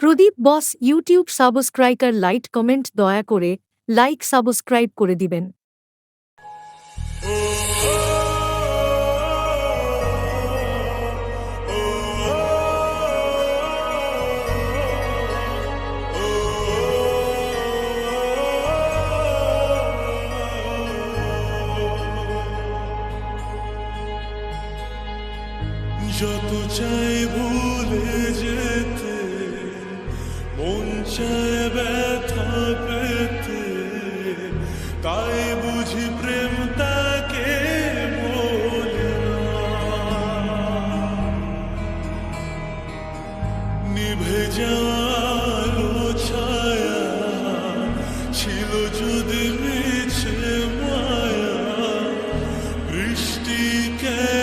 Pradeep boss YouTube subscribe like comment দয়া করে like subscribe করে দিবেন। যত চাই সে ব্যথা পেতে তাই বুঝি প্রেম তাকে নিভে যালো ছায়া, ছিল যদি মিছে মায়া, বৃষ্টি কে